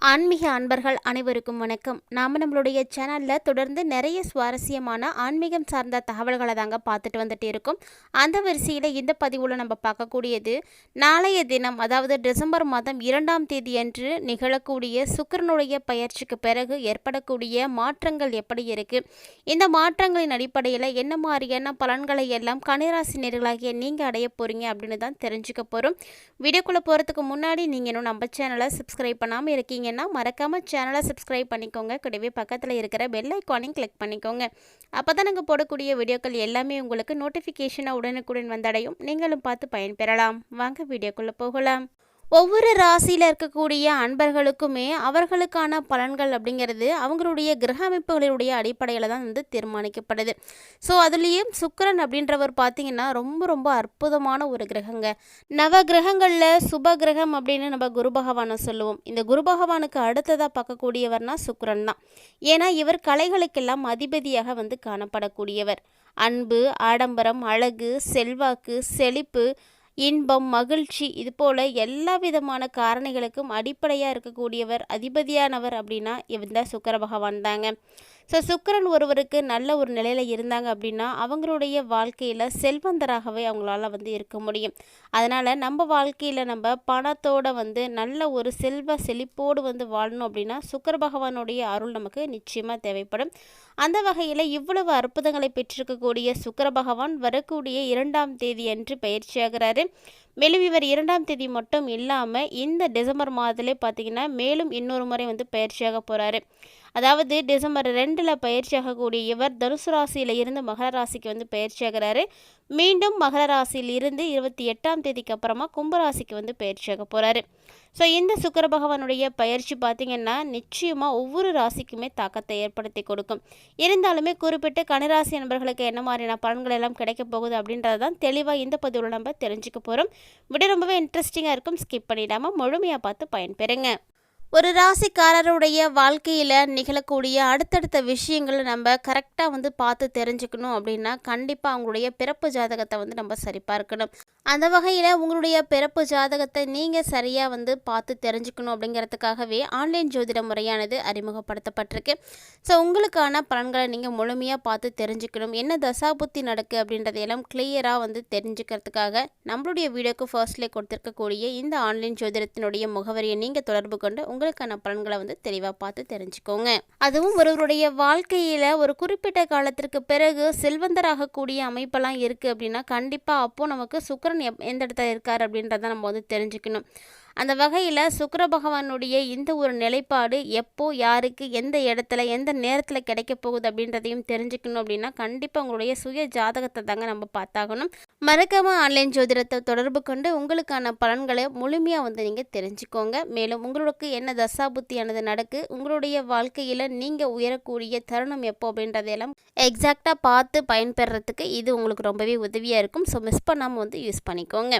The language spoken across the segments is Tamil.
ஆன்மீக அன்பர்கள் அனைவருக்கும் வணக்கம். நாம் நம்மளுடைய சேனலில் தொடர்ந்து நிறைய சுவாரஸ்யமான ஆன்மீகம் சார்ந்த தகவல்களை தாங்க பார்த்துட்டு வந்துட்டு இருக்கோம். அந்த வரிசையில் இந்த பதிவில் நம்ம பார்க்கக்கூடியது நாளைய தினம் அதாவது டிசம்பர் மாதம் இரண்டாம் தேதி அன்று நிகழக்கூடிய சுக்கிரனுடைய பயிற்சிக்கு பிறகு ஏற்படக்கூடிய மாற்றங்கள் எப்படி இருக்குது இந்த மாற்றங்களின் அடிப்படையில் என்ன மாதிரியான பலன்களை எல்லாம் கனிராசினியர்களாகிய நீங்கள் அடைய போகிறீங்க அப்படின்னு தான் தெரிஞ்சுக்க போகிறோம் வீடியோக்குள்ளே போகிறதுக்கு முன்னாடி நீங்கள் இன்னும் நம்ம சேனலை சப்ஸ்கிரைப் பண்ணாமல் இருக்கீங்க பண்ணிங்கன்னா மறக்காமல் சேனலை சப்ஸ்கிரைப் பண்ணிக்கோங்க. கூடவே பக்கத்தில் இருக்கிற பெல் ஐக்கானையும் கிளிக் பண்ணிக்கோங்க. அப்போ தான் நாங்கள் போடக்கூடிய வீடியோக்கள் எல்லாமே உங்களுக்கு நோட்டிஃபிகேஷனாக உடனுக்குடன் வந்தடையும். நீங்களும் பார்த்து பயன்பெறலாம். வாங்க வீடியோக்குள்ளே போகலாம். ஒவ்வொரு ராசியில் இருக்கக்கூடிய அன்பர்களுக்குமே அவர்களுக்கான பலன்கள் அப்படிங்கிறது அவங்களுடைய கிரக அமைப்புகளுடைய அடிப்படையில் தான் வந்து தீர்மானிக்கப்படுது. ஸோ அதுலேயும் சுக்கரன் அப்படின்றவர் பார்த்திங்கன்னா ரொம்ப ரொம்ப அற்புதமான ஒரு கிரகங்க. நவ கிரகங்களில் சுப கிரகம் அப்படின்னு நம்ம குரு பகவானை சொல்லுவோம். இந்த குரு பகவானுக்கு அடுத்ததாக பார்க்கக்கூடியவர்னா சுக்கரன் தான். ஏன்னா இவர் கலைகளுக்கெல்லாம் அதிபதியாக வந்து காணப்படக்கூடியவர். அன்பு ஆடம்பரம் அழகு செல்வாக்கு செழிப்பு இன்பம் மகிழ்ச்சி இது போல் எல்லா விதமான காரணிகளுக்கும் அடிப்படையாக இருக்கக்கூடியவர் அதிபதியானவர் அப்படின்னா இந்த சுக்கர பகவான் தாங்க. ஸோ சுக்கிரன் ஒருவருக்கு நல்ல ஒரு நிலையில் இருந்தாங்க அப்படின்னா அவங்களுடைய வாழ்க்கையில் செல்வந்தராகவே அவங்களால வந்து இருக்க முடியும். அதனால் நம்ம வாழ்க்கையில் நம்ம பணத்தோட வந்து நல்ல ஒரு செல்வ செழிப்போடு வந்து வாழணும் அப்படின்னா சுக்கர பகவானுடைய அருள் நமக்கு நிச்சயமாக தேவைப்படும். அந்த வகையில் இவ்வளவு அற்புதங்களை பெற்றிருக்கக்கூடிய சுக்கர பகவான் வரக்கூடிய இரண்டாம் தேதி அன்று பயிற்சியாகிறாரு. மேலும் இவர் இரண்டாம் தேதி மட்டும் இல்லாமல் இந்த டிசம்பர் மாதத்திலே பார்த்தீங்கன்னா மேலும் இன்னொரு முறை வந்து பயிற்சியாக போகிறாரு அதாவது டிசம்பர் ரெண்டில் பயிற்சியாகக்கூடிய இவர் தனுசு ராசியில் இருந்து மகர ராசிக்கு வந்து பயிற்சியாகிறாரு மீண்டும் மகர ராசியில் இருந்து இருபத்தி எட்டாம் தேதிக்கு அப்புறமா கும்பராசிக்கு வந்து பயிற்சியாக போகிறாரு ஸோ இந்த சுக்கர பகவானுடைய பயிற்சி பார்த்திங்கன்னா நிச்சயமாக ஒவ்வொரு ராசிக்குமே தாக்கத்தை ஏற்படுத்தி கொடுக்கும். இருந்தாலுமே குறிப்பிட்ட கனிராசி நண்பர்களுக்கு என்ன மாதிரியான பலன்கள் எல்லாம் கிடைக்க போகுது அப்படின்றது தான் தெளிவாக இந்த பதிவில் நம்ம தெரிஞ்சுக்க போகிறோம் விட ரொம்பவே இன்ட்ரெஸ்டிங்காக இருக்கும். ஸ்கிப் பண்ணிடாமல் முழுமையாக பார்த்து பயன்பெறுங்க. ஒரு ராசிக்காரருடைய வாழ்க்கையில் நிகழக்கூடிய அடுத்தடுத்த விஷயங்களை நம்ம கரெக்டாக வந்து பார்த்து தெரிஞ்சுக்கணும் அப்படின்னா கண்டிப்பாக அவங்களுடைய பிறப்பு ஜாதகத்தை வந்து நம்ம சரிபார்க்கணும் அந்த வகையில் உங்களுடைய பிறப்பு ஜாதகத்தை நீங்கள் சரியாக வந்து பார்த்து தெரிஞ்சுக்கணும் அப்படிங்கிறதுக்காகவே ஆன்லைன் ஜோதிட முறையானது அறிமுகப்படுத்தப்பட்டிருக்கு. ஸோ உங்களுக்கான பலன்களை நீங்கள் முழுமையாக பார்த்து தெரிஞ்சுக்கணும். என்ன தசாபுத்தி நடக்கு அப்படின்றதையெல்லாம் கிளியராக வந்து தெரிஞ்சுக்கிறதுக்காக நம்மளுடைய வீடியோக்கு ஃபர்ஸ்ட்லேயே கொடுத்துருக்கக்கூடிய இந்த ஆன்லைன் ஜோதிடத்தினுடைய முகவரியை நீங்கள் தொடர்பு கொண்டு உங்களுக்கான பலன்களை வந்து தெளிவாக பார்த்து தெரிஞ்சுக்கோங்க. அதுவும் ஒருவருடைய வாழ்க்கையில் ஒரு குறிப்பிட்ட காலத்திற்கு பிறகு செல்வந்தராகக்கூடிய அமைப்பெல்லாம் இருக்குது அப்படின்னா கண்டிப்பாக அப்போது நமக்கு சுக்கரன் எப் எந்த இடத்துல இருக்கார் அப்படின்றத நம்ம வந்து தெரிஞ்சுக்கணும். அந்த வகையில் சுக்கர பகவானுடைய இந்த ஒரு நிலைப்பாடு எப்போ யாருக்கு எந்த இடத்துல எந்த நேரத்தில் கிடைக்க போகுது அப்படின்றதையும் தெரிஞ்சுக்கணும் அப்படின்னா கண்டிப்பாக உங்களுடைய சுய ஜாதகத்தை தாங்க நம்ம பார்த்தாகணும். மறக்காமல் ஆன்லைன் ஜோதிடத்தை தொடர்பு கொண்டு உங்களுக்கான பலன்களை முழுமையாக வந்து நீங்கள் தெரிஞ்சுக்கோங்க. மேலும் உங்களுக்கு என்ன தசாபுத்தியானது நடக்கு உங்களுடைய வாழ்க்கையில் நீங்கள் உயரக்கூடிய தருணம் எப்போ அப்படின்றதையெல்லாம் எக்ஸாக்டாக பார்த்து பயன்பெறத்துக்கு இது உங்களுக்கு ரொம்பவே உதவியாக இருக்கும். ஸோ மிஸ் பண்ணாமல் வந்து யூஸ் பண்ணிக்கோங்க.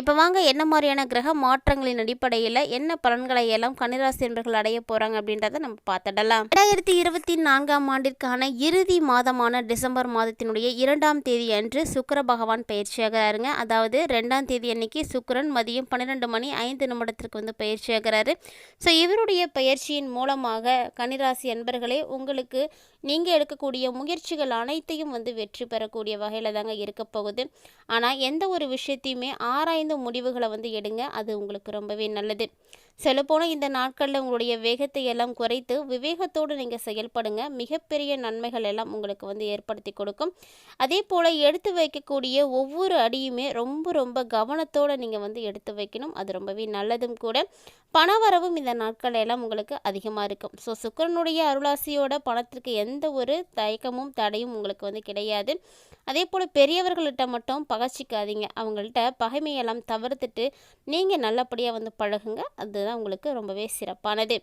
இப்போ வாங்க என்ன மாதிரியான கிரக மாற்றங்களின் அடிப்படையில் என்ன பலன்களை எல்லாம் கன்னிராசி என்பர்கள் அடைய போகிறாங்க அப்படின்றத நம்ம பார்த்துடலாம். ரெண்டாயிரத்தி இருபத்தி நான்காம் ஆண்டிற்கான இறுதி மாதமான டிசம்பர் மாதத்தினுடைய இரண்டாம் தேதி அன்று சுக்கிர பகவான் பயிற்சியாகிறாருங்க அதாவது ரெண்டாம் தேதி அன்னைக்கு சுக்கரன் மதியம் பன்னிரெண்டு மணி ஐந்து நிமிடத்திற்கு வந்து பயிற்சியாகிறாரு ஸோ இவருடைய பயிற்சியின் மூலமாக கன்னிராசி என்பர்களே உங்களுக்கு நீங்கள் எடுக்கக்கூடிய முயற்சிகள் அனைத்தையும் வந்து வெற்றி பெறக்கூடிய வகையில் தாங்க இருக்க போகுது. ஆனால் எந்த ஒரு விஷயத்தையுமே ஆராய்ந்து முடிவுகளை வந்து எடுங்க. அது உங்களுக்கு ரொம்பவே நல்லது. சொல்லப்போனால் இந்த நாட்களில் உங்களுடைய வேகத்தை எல்லாம் குறைத்து விவேகத்தோடு நீங்கள் செயல்படுங்க. மிகப்பெரிய நன்மைகள் எல்லாம் உங்களுக்கு வந்து ஏற்படுத்தி கொடுக்கும். அதே போல் எடுத்து வைக்கக்கூடிய ஒவ்வொரு அடியுமே ரொம்ப ரொம்ப கவனத்தோடு நீங்கள் வந்து எடுத்து வைக்கணும். அது ரொம்பவே நல்லதும் கூட. பணவரவும் இந்த நாட்கள் எல்லாம் உங்களுக்கு அதிகமாக இருக்கும். ஸோ சுக்கரனுடைய அருளாசியோட பணத்திற்கு எந்த ஒரு தயக்கமும் தடையும் உங்களுக்கு வந்து கிடையாது. அதே போல் பெரியவர்கள்ட்ட மட்டும் பகச்சிக்காதீங்க. அவங்கள்ட்ட பகைமையெல்லாம் தவிர்த்துட்டு நீங்கள் நல்லபடியாக வந்து பழகுங்க. அதுதான் உங்களுக்கு ரொம்பவே சிறப்பானது.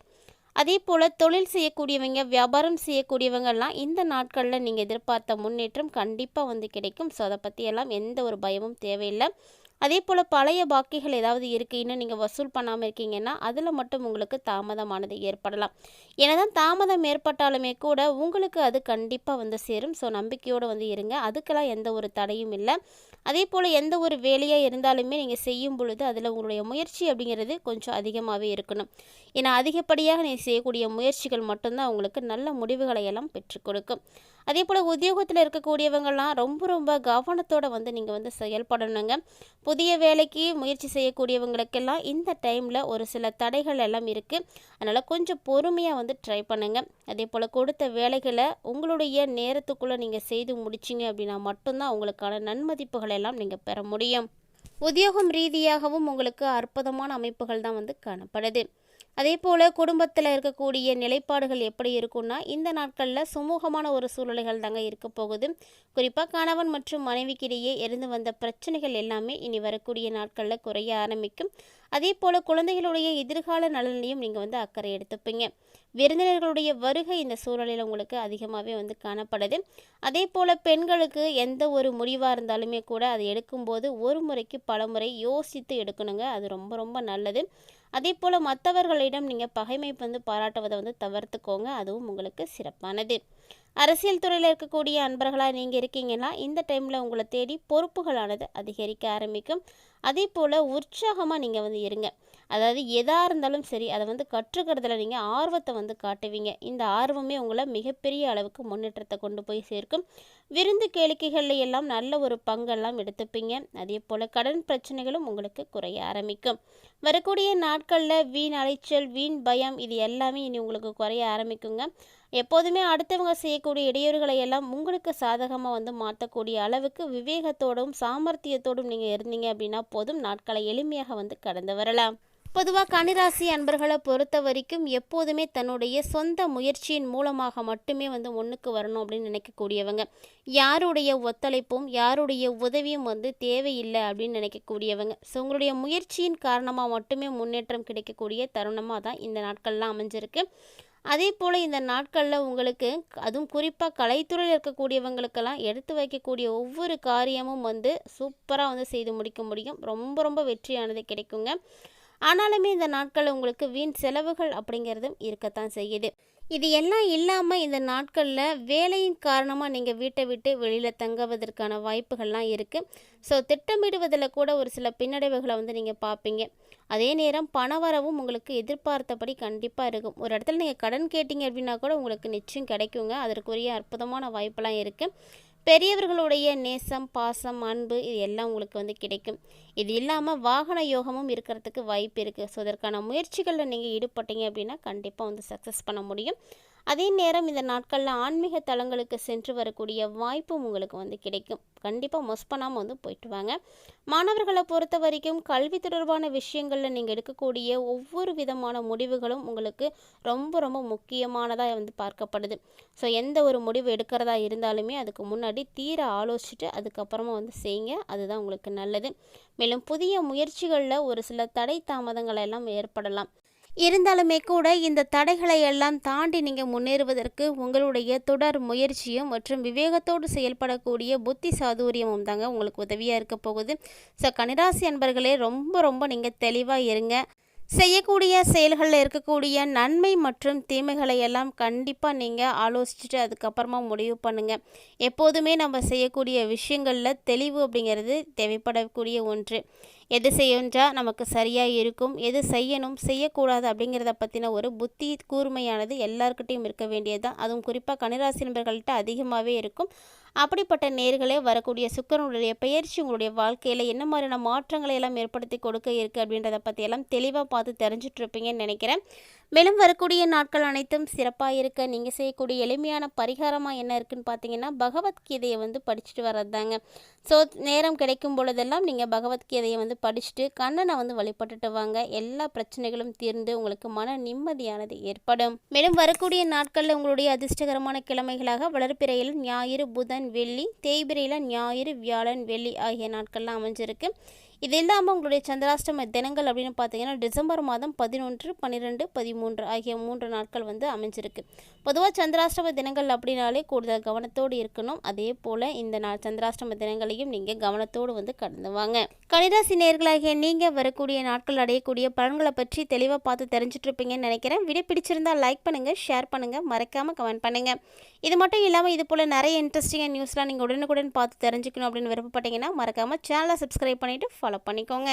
அதே போல் தொழில் செய்யக்கூடியவங்க வியாபாரம் செய்யக்கூடியவங்கெல்லாம் இந்த நாட்களில் நீங்கள் எதிர்பார்த்த முன்னேற்றம் கண்டிப்பாக வந்து கிடைக்கும். ஸோ அதை பற்றியெல்லாம் எந்த ஒரு பயமும் தேவையில்லை. அதே போல் பழைய பாக்கிகள் ஏதாவது இருக்குது இன்னும் நீங்கள் வசூல் பண்ணாமல் இருக்கீங்கன்னா அதில் மட்டும் உங்களுக்கு தாமதமானது ஏற்படலாம். என்னதான் தாமதம் ஏற்பட்டாலுமே கூட உங்களுக்கு அது கண்டிப்பாக வந்து சேரும். ஸோ நம்பிக்கையோடு வந்து இருங்க. அதுக்கெல்லாம் எந்த ஒரு தடையும் இல்லை. அதே போல் எந்த ஒரு வேலையாக இருந்தாலுமே நீங்கள் செய்யும் பொழுது அதில் உங்களுடைய முயற்சி அப்படிங்கிறது கொஞ்சம் அதிகமாகவே இருக்கணும். ஏன்னா அதிகப்படியாக நீங்கள் செய்யக்கூடிய முயற்சிகள் மட்டும்தான் உங்களுக்கு நல்ல முடிவுகளை எல்லாம் பெற்றுக் கொடுக்கும். அதே போல் உத்தியோகத்தில் இருக்கக்கூடியவங்கள்லாம் ரொம்ப ரொம்ப கவனத்தோடு வந்து நீங்கள் வந்து செயல்படணுங்க. புதிய வேலைக்கு முயற்சி செய்யக்கூடியவங்களுக்கெல்லாம் இந்த டைமில் ஒரு சில தடைகள் எல்லாம் இருக்குது அதனால் கொஞ்சம் பொறுமையாக வந்து ட்ரை பண்ணுங்கள் அதே போல் கொடுத்த வேலைகளை உங்களுடைய நேரத்துக்குள்ளே நீங்கள் செய்து முடிச்சிங்க அப்படின்னா மட்டும்தான் உங்களுக்கான நன்மதிப்புகள் எல்லாம் நீங்கள் பெற முடியும். உத்தியோகம் ரீதியாகவும் உங்களுக்கு அற்புதமான அமைப்புகள் தான் வந்து காணப்படுது. அதே போல் குடும்பத்தில் இருக்கக்கூடிய நிலைப்பாடுகள் எப்படி இருக்கும்னா இந்த நாட்களில் சுமூகமான ஒரு சூழ்நிலைகள் தாங்க இருக்க போகுது. குறிப்பாக கணவன் மற்றும் மனைவிக்கிடையே இருந்து வந்த பிரச்சனைகள் எல்லாமே இனி வரக்கூடிய நாட்களில் குறைய ஆரம்பிக்கும். அதே போல் குழந்தைகளுடைய எதிர்கால நலனிலையும் நீங்கள் வந்து அக்கறை எடுத்துப்பீங்க. விருந்தினர்களுடைய வருகை இந்த சூழலில் உங்களுக்கு அதிகமாகவே வந்து காணப்படுது. அதே போல் பெண்களுக்கு எந்த ஒரு முடிவாக இருந்தாலுமே கூட அதை எடுக்கும்போது ஒரு முறைக்கு பல முறை யோசித்து எடுக்கணுங்க. அது ரொம்ப ரொம்ப நல்லது. அதே போல் மற்றவர்களிடம் நீங்கள் பகைமை வந்து பாராட்டுவதை வந்து தவிர்த்துக்கோங்க. அதுவும் உங்களுக்கு சிறப்பானது. அரசியல் துறையில் இருக்கக்கூடிய அன்பர்களாக நீங்கள் இருக்கீங்கன்னா இந்த டைமில் உங்களை தேடி பொறுப்புகளானது அதிகரிக்க ஆரம்பிக்கும். அதே போல் உற்சாகமாக நீங்கள் வந்து இருங்க. அதாவது எதாக இருந்தாலும் சரி அதை வந்து கற்றுக்கிறதுல நீங்கள் ஆர்வத்தை வந்து காட்டுவீங்க. இந்த ஆர்வமே உங்களை மிகப்பெரிய அளவுக்கு முன்னேற்றத்தை கொண்டு போய் சேர்க்கும். விருந்து கேளிக்கைகளில் எல்லாம் நல்ல ஒரு பங்கெல்லாம் எடுத்துப்பீங்க. அதே போல் கடன் பிரச்சனைகளும் உங்களுக்கு குறைய ஆரம்பிக்கும். வரக்கூடிய நாட்களில் வீண் அலைச்சல் வீண் பயம் இது எல்லாமே இனி உங்களுக்கு குறைய ஆரம்பிக்குங்க. எப்போதுமே அடுத்தவங்க செய்யக்கூடிய இடையூறுகளை எல்லாம் உங்களுக்கு சாதகமாக வந்து மாற்றக்கூடிய அளவுக்கு விவேகத்தோடும் சாமர்த்தியத்தோடும் நீங்கள் இருந்தீங்க அப்படின்னா போதும். நாட்களை எளிமையாக வந்து கடந்து வரலாம். பொதுவாக கனிராசி அன்பர்களை பொறுத்த வரைக்கும் எப்போதுமே தன்னுடைய சொந்த முயற்சியின் மூலமாக மட்டுமே வந்து ஒன்றுக்கு வரணும் அப்படின்னு நினைக்கக்கூடியவங்க. யாருடைய ஒத்துழைப்பும் யாருடைய உதவியும் வந்து தேவையில்லை அப்படின்னு நினைக்கக்கூடியவங்க. ஸோ உங்களுடைய முயற்சியின் காரணமாக மட்டுமே முன்னேற்றம் கிடைக்கக்கூடிய தருணமாக தான் இந்த நாட்கள்லாம் அமைஞ்சிருக்கு. அதே போல் இந்த நாட்களில் உங்களுக்கு அதுவும் குறிப்பாக கலைத்துறையில் இருக்கக்கூடியவங்களுக்கெல்லாம் எடுத்து வைக்கக்கூடிய ஒவ்வொரு காரியமும் வந்து சூப்பராக வந்து செய்து முடிக்க முடியும். ரொம்ப ரொம்ப வெற்றியானது கிடைக்குங்க. ஆனாலுமே இந்த நாட்களில் உங்களுக்கு வீண் செலவுகள் அப்படிங்கிறதும் இருக்கத்தான் செய்யுது. இது எல்லாம் இல்லாமல் இந்த நாட்களில் வேலையின் காரணமாக நீங்கள் வீட்டை விட்டு வெளியில் தங்குவதற்கான வாய்ப்புகள்லாம் இருக்குது ஸோ திட்டமிடுவதில் கூட ஒரு சில பின்னடைவுகளை வந்து நீங்கள் பார்ப்பீங்க. அதே நேரம் பண வரவும் உங்களுக்கு எதிர்பார்த்தபடி கண்டிப்பாக இருக்கும். ஒரு இடத்துல நீங்கள் கடன் கேட்டிங்க அப்படின்னா கூட உங்களுக்கு நிச்சயம் கிடைக்குங்க. அதற்குரிய அற்புதமான வாய்ப்பெல்லாம் இருக்குது பெரியவர்களுடைய நேசம் பாசம் அன்பு இது எல்லாம் உங்களுக்கு வந்து கிடைக்கும். இது இல்லாமல் வாகன யோகமும் இருக்கிறதுக்கு வாய்ப்பு இருக்குது ஸோ இதற்கான முயற்சிகளில் நீங்கள் ஈடுபட்டீங்க அப்படின்னா கண்டிப்பாக வந்து சக்ஸஸ் பண்ண முடியும். அதே நேரம் இந்த நாட்களில் ஆன்மீக தலங்களுக்கு சென்று வரக்கூடிய வாய்ப்பும் உங்களுக்கு வந்து கிடைக்கும். கண்டிப்பாக மிஸ் பண்ணாமல் வந்து போயிட்டு வாங்க. மாணவர்களை பொறுத்த வரைக்கும் கல்வி தொடர்பான விஷயங்களில் நீங்கள் எடுக்கக்கூடிய ஒவ்வொரு விதமான முடிவுகளும் உங்களுக்கு ரொம்ப ரொம்ப முக்கியமானதாக வந்து பார்க்கப்படுது. ஸோ எந்த ஒரு முடிவு எடுக்கிறதா இருந்தாலுமே அதுக்கு முன்னாடி தீர ஆலோசிச்சுட்டு அதுக்கப்புறமா வந்து செய்யுங்க. அதுதான் உங்களுக்கு நல்லது. மேலும் புதிய முயற்சிகளில் ஒரு சில தடை தாமதங்கள் எல்லாம் ஏற்படலாம். இருந்தாலுமே கூட இந்த தடைகளை எல்லாம் தாண்டி நீங்கள் முன்னேறுவதற்கு உங்களுடைய தொடர் முயற்சியும் மற்றும் விவேகத்தோடு செயல்படக்கூடிய புத்தி சாதுரியமும் தாங்க உங்களுக்கு உதவியாக இருக்க போகுது. ஸோ கனிராசி அன்பர்களே ரொம்ப ரொம்ப நீங்கள் தெளிவாக இருங்க. செய்யக்கூடிய செயல்களில் இருக்கக்கூடிய நன்மை மற்றும் தீமைகளை எல்லாம் கண்டிப்பாக நீங்கள் ஆலோசிச்சுட்டு அதுக்கப்புறமா முடிவு பண்ணுங்கள் எப்போதுமே நம்ம செய்யக்கூடிய விஷயங்களில் தெளிவு அப்படிங்கிறது தேவைப்படக்கூடிய ஒன்று. எது செய்யன்றா நமக்கு சரியாக இருக்கும் எது செய்யணும் செய்யக்கூடாது அப்படிங்கிறத பற்றின ஒரு புத்தி கூர்மையானது எல்லாருக்கிட்டையும் இருக்க வேண்டியது தான் அதுவும் குறிப்பாக கனிராசி நண்பர்கள்ட்ட அதிகமாகவே இருக்கும். அப்படிப்பட்ட நேர்களே வரக்கூடிய சுக்கரனுடைய பயிற்சி உங்களுடைய வாழ்க்கையில் என்ன மாதிரியான மாற்றங்களை எல்லாம் ஏற்படுத்தி கொடுக்க இருக்குது அப்படின்றத பற்றியெல்லாம் தெளிவாக பார்த்து தெரிஞ்சிட்ருப்பீங்கன்னு நினைக்கிறேன். மேலும் வரக்கூடிய நாட்கள் அனைத்தும் சிறப்பாக இருக்க நீங்கள் செய்யக்கூடிய எளிமையான பரிகாரமாக என்ன இருக்குன்னு பார்த்தீங்கன்னா பகவத்கீதையை வந்து படிச்சுட்டு வர்றது தாங்க ஸோ நேரம் கிடைக்கும் பொழுதெல்லாம் நீங்கள் பகவத்கீதையை வந்து படிச்சுட்டு கண்ணனை வந்து வழிபட்டுட்டு வாங்க. எல்லா பிரச்சனைகளும் தீர்ந்து உங்களுக்கு மன நிம்மதியானது ஏற்படும். மேலும் வரக்கூடிய நாட்களில் உங்களுடைய அதிர்ஷ்டகரமான கிழமைகளாக வளர்ப்பிறையில் ஞாயிறு புதன் வெள்ளி தேய்பிரையில் ஞாயிறு வியாழன் வெள்ளி ஆகிய நாட்கள்லாம் அமைஞ்சிருக்கு. இது இல்லாமல் உங்களுடைய சந்திராஷ்டம தினங்கள் அப்படின்னு பார்த்தீங்கன்னா டிசம்பர் மாதம் பதினொன்று பன்னிரெண்டு பதிமூன்று ஆகிய மூன்று நாட்கள் வந்து அமைஞ்சிருக்கு. பொதுவாக சந்திராஷ்டம தினங்கள் அப்படின்னாலே கூடுதல் கவனத்தோடு இருக்கணும். அதே போல் இந்த நாள் சந்திராஷ்டம தினங்களையும் நீங்கள் கவனத்தோடு வந்து கடந்து வாங்க. கணிராசி நேர்களாகிய நீங்கள் வரக்கூடிய நாட்கள் அடையக்கூடிய பலன்களை பற்றி தெளிவாக பார்த்து தெரிஞ்சுட்டு இருப்பீங்கன்னு நினைக்கிறேன். வீடியோ பிடிச்சிருந்தா லைக் பண்ணுங்கள் ஷேர் பண்ணுங்கள் மறக்காமல் கமெண்ட் பண்ணுங்கள் இது மட்டும் இல்லாமல் இது போல் நிறைய இன்ட்ரெஸ்டிங்காக நியூஸ்லாம் நீங்கள் உடனுக்குடன் பார்த்து தெரிஞ்சுக்கணும் அப்படின்னு விருப்பப்பட்டீங்கன்னா மறக்காமல் சேனலை சப்ஸ்கிரைப் பண்ணிவிட்டு ஃபாலோ பண்ணிக்கோங்க